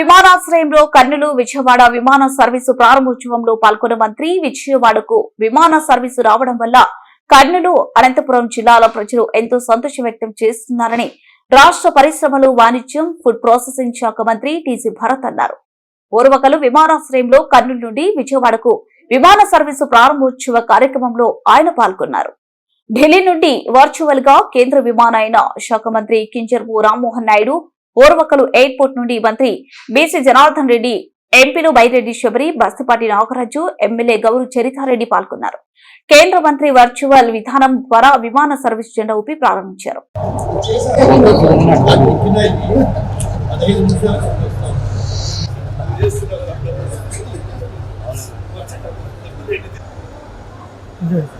విమానాశ్రయంలో కర్నూలు విజయవాడ విమాన సర్వీసు ప్రారంభోత్సవంలో పాల్గొన్న మంత్రి విజయవాడకు విమాన సర్వీసు రావడం వల్ల కర్నూలు అనంతపురం జిల్లాల ప్రజలు ఎంతో సంతోషం వ్యక్తం చేస్తున్నారని రాష్ట్ర పరిశ్రమలు వాణిజ్యం ఫుడ్ ప్రాసెసింగ్ శాఖ మంత్రి టీసీ భరత్ అన్నారు. ఓర్వకలు విమానాశ్రయంలో కర్నూలు నుండి విజయవాడకు విమాన సర్వీసు ప్రారంభోత్సవ కార్యక్రమంలో ఆయన పాల్గొన్నారు. ఢిల్లీ నుండి వర్చువల్గా కేంద్ర విమానయాన శాఖ మంత్రి కింజర్పు రామ్మోహన్ నాయుడు ఓర్వకలు ఎయిర్పోర్ట్ నుండి మంత్రి బీసీ జనార్దన్ రెడ్డి ఎంపీలు బైరెడ్డి శబరి బస్తిపాటి నాగరాజు ఎమ్మెల్యే గౌరు చరితారెడ్డి పాల్గొన్నారు కేంద్ర మంత్రి వర్చువల్ విధానం ద్వారా విమాన సర్వీస్ జెండా ఊపి ప్రారంభించారు Yes.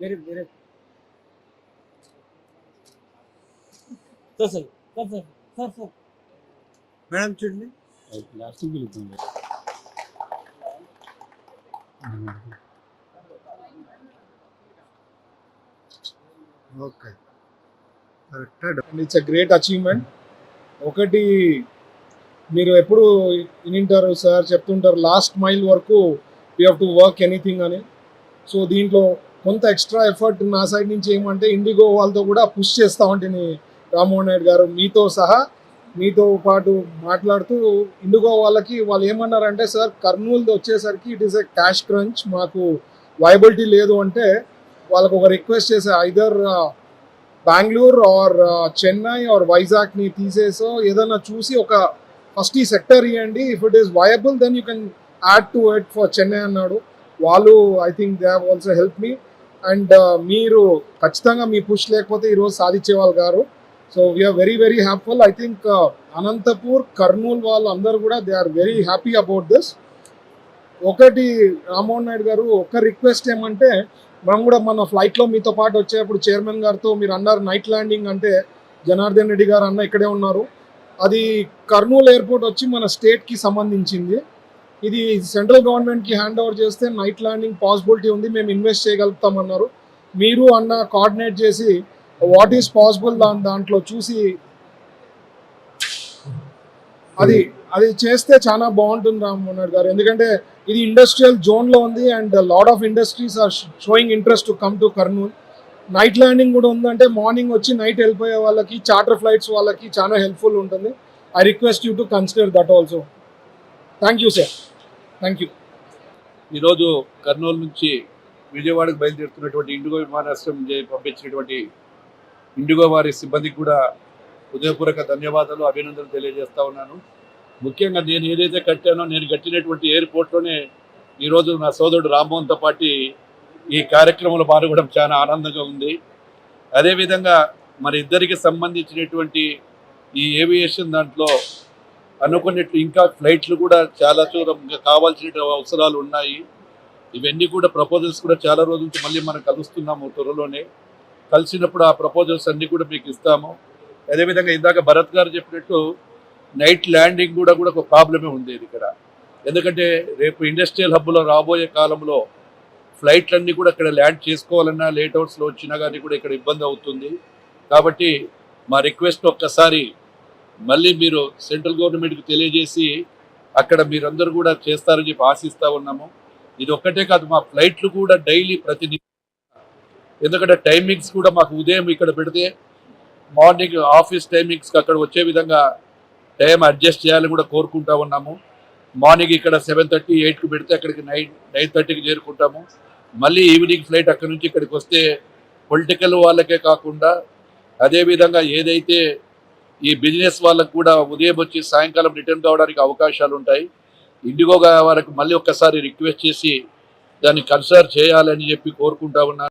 వేరే వేరే. Sir sir sir sir sir sir. Madam చూడండి. Okay. Corrected it's a great achievement ఒకటి మీరు ఎప్పుడు వినింటారు సార్ చెప్తుంటారు లాస్ట్ మైల్ వరకు you have to work anything అని. సో దీంట్లో కొంత ఎక్స్ట్రా ఎఫర్ట్ నా సైడ్ నుంచి ఏమంటే ఇండిగో వాళ్ళతో కూడా పుష్ చేస్తా ఉంటుంది రామ్మోహన్ నాయుడు గారు మీతో సహా మీతో పాటు మాట్లాడుతూ ఇండిగో వాళ్ళకి వాళ్ళు ఏమన్నారంటే సార్ కర్నూలుది వచ్చేసరికి it is a cash crunch మాకు వైబిలిటీ లేదు అంటే వాళ్ళకు ఒక రిక్వెస్ట్ చేసే either Bengaluru or Chennai or వైజాగ్ని తీసేసో ఏదైనా చూసి ఒక ఫస్ట్ ఈ సెక్టర్ ఇవ్వండి if it is viable then you can add to it for Chennai అన్నాడు. వాళ్ళు I think they have also help me. And మీరు ఖచ్చితంగా మీ పుష్ లేకపోతే ఈరోజు సాధించే వాళ్ళు గారు so we are very very happyful I think Anantapur Kurnool వాళ్ళు అందరూ కూడా they are very happy about this ఒకటి రామ్మోహన్ నాయుడు గారు ఒక రిక్వెస్ట్ ఏమంటే మనం కూడా మన ఫ్లైట్లో మీతో పాటు వచ్చేప్పుడు చైర్మన్ గారితో మీరు అన్నారు నైట్ ల్యాండింగ్ అంటే జనార్దన్ రెడ్డి గారు అన్న ఇక్కడే ఉన్నారు. అది కర్నూలు ఎయిర్పోర్ట్ వచ్చి మన స్టేట్కి సంబంధించింది. ఇది సెంట్రల్ గవర్నమెంట్కి హ్యాండ్ ఓవర్ చేస్తే నైట్ ల్యాండింగ్ పాసిబిలిటీ ఉంది మేము ఇన్వెస్ట్ చేయగలుగుతామన్నారు మీరు అన్న కోఆర్డినేట్ చేసి వాట్ ఈస్ పాసిబుల్ దాని దాంట్లో చూసి అది అది చేస్తే చాలా బాగుంటుంది రామ్మోహన్ గారు. ఎందుకంటే ఇది ఇండస్ట్రియల్ జోన్లో ఉంది and lot of industries are showing interest to come to Kurnool night landing కూడా ఉందంటే మార్నింగ్ వచ్చి నైట్ వెళ్ళిపోయే వాళ్ళకి చార్టర్ ఫ్లైట్స్ వాళ్ళకి చాలా హెల్ప్ఫుల్ ఉంటుంది. I request you to consider that also thank you sir thank you ఈరోజు కర్నూలు నుంచి విజయవాడకు బయలుదేరుతున్నటువంటి ఇండిగో విమానాశ్రయం పంపించినటువంటి ఇండిగో వారి సిబ్బందికి కూడా హృదయపూర్వక ధన్యవాదాలు అభినందనలు తెలియజేస్తా ఉన్నాను. ముఖ్యంగా నేను ఏదైతే కట్టానో నేను కట్టినటువంటి ఎయిర్పోర్ట్లోనే ఈరోజు నా సోదరుడు రామ్మోహన్తో పాటు ఈ కార్యక్రమంలో పాల్గొనడం చాలా ఆనందంగా ఉంది. అదేవిధంగా మరి ఇద్దరికి సంబంధించినటువంటి ఈ ఏవియేషన్ దాంట్లో అనుకున్నట్లు ఇంకా ఫ్లైట్లు కూడా చాలా దూరం ఇంకా కావాల్సిన అవసరాలు ఉన్నాయి. ఇవన్నీ కూడా ప్రపోజల్స్ కూడా చాలా రోజుల నుంచి మళ్ళీ మనం కలుస్తున్నాము త్వరలోనే. కలిసినప్పుడు ఆ ప్రపోజల్స్ అన్నీ కూడా మీకు ఇస్తాము. అదేవిధంగా ఇందాక భరత్ గారు చెప్పినట్టు నైట్ ల్యాండింగ్ కూడా కూడా ఒక ప్రాబ్లమే ఉండేది ఇక్కడ. ఎందుకంటే రేపు ఇండస్ట్రియల్ హబ్లో రాబోయే కాలంలో ఫ్లైట్లన్నీ కూడా ఇక్కడ ల్యాండ్ చేసుకోవాలన్నా లేట్ అవుట్స్లో వచ్చినా కానీ కూడా ఇక్కడ ఇబ్బంది అవుతుంది. కాబట్టి మా రిక్వెస్ట్ ఒక్కసారి మళ్ళీ మీరు సెంట్రల్ గవర్నమెంట్కి తెలియజేసి అక్కడ మీరందరూ కూడా చేస్తారని చెప్పి ఆశిస్తూ ఉన్నాము. ఇది ఒక్కటే కాదు మా ఫ్లైట్లు కూడా డైలీ ప్రతి ఎందుకంటే టైమింగ్స్ కూడా మాకు ఉదయం ఇక్కడ పెడితే మార్నింగ్ ఆఫీస్ టైమింగ్స్కి అక్కడ వచ్చే విధంగా టైం అడ్జస్ట్ చేయాలని కూడా కోరుకుంటా ఉన్నాము. మార్నింగ్ ఇక్కడ సెవెన్ థర్టీ ఎయిట్కి పెడితే అక్కడికి నైన్ నైన్ థర్టీకి చేరుకుంటాము. మళ్ళీ ఈవినింగ్ ఫ్లైట్ అక్కడ నుంచి ఇక్కడికి వస్తే పొలిటికల్ వాళ్ళకే కాకుండా అదేవిధంగా ఏదైతే ఈ బిజినెస్ వాళ్ళకు కూడా ఉదయం వచ్చి సాయంకాలం రిటర్న్ కావడానికి అవకాశాలు ఉంటాయి. ఇండిగో వారికి మళ్ళీ ఒక్కసారి రిక్వెస్ట్ చేసి దాన్ని కన్సిడర్ చేయాలని చెప్పి కోరుకుంటా ఉన్నాను